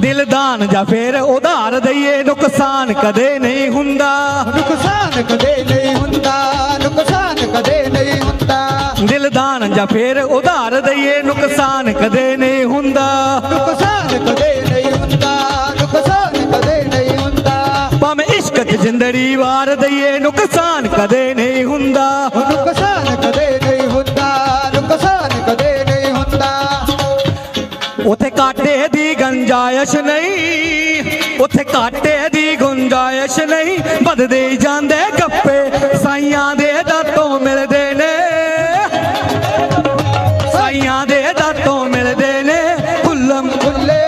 ਦਿਲਦਾਨ ਜਾਂ ਫੇਰ ਉਧਾਰ ਦਈਏ। ਨੁਕਸਾਨ ਕਦੇ ਨਹੀਂ ਹੁੰਦਾ। ਨੁਕਸਾਨ ਕਦੇ ਨਹੀਂ ਹੁੰਦਾ ਨੁਕਸਾਨ ਕਦੇ ਨਹੀਂ ਹੁੰਦਾ। ਦਿਲਦਾਨ ਜਾਂ ਫੇਰ ਉਧਾਰ ਦਈਏ। ਨੁਕਸਾਨ ਕਦੇ ਨਹੀਂ ਹੁੰਦਾ। ਨੁਕਸਾਨ ਕਦੇ ਨਹੀਂ ਹੁੰਦਾ ਨੁਕਸਾਨ ਕਦੇ ਨਹੀਂ ਹੁੰਦਾ। ਭਾਵੇਂ ਇਸ਼ਕ 'ਚ ਜਿੰਦੜੀ ਵਾਰ ਦਈਏ। ਨੁਕਸਾਨ ਕਦੇ ਨਹੀਂ ਉਥੇ ਕਾਟੇ ਦੀ ਗੰਜਾਇਸ਼ ਨਹੀਂ। ਉਥੇ ਕਾਟੇ ਦੀ ਗੁੰਜਾਇਸ਼ ਨਹੀਂ। ਵੱਧਦੇ ਹੀ ਜਾਂਦੇ ਗੱਪੇ, ਸਾਈਆਂ ਦੇ ਦਾਤੋਂ ਮਿਲਦੇ ਨੇ। ਸਾਈਆਂ ਦੇ ਦਾਤੋਂ ਮਿਲਦੇ ਨੇ। ਕੁੱਲਮ ਖੁੱਲੇ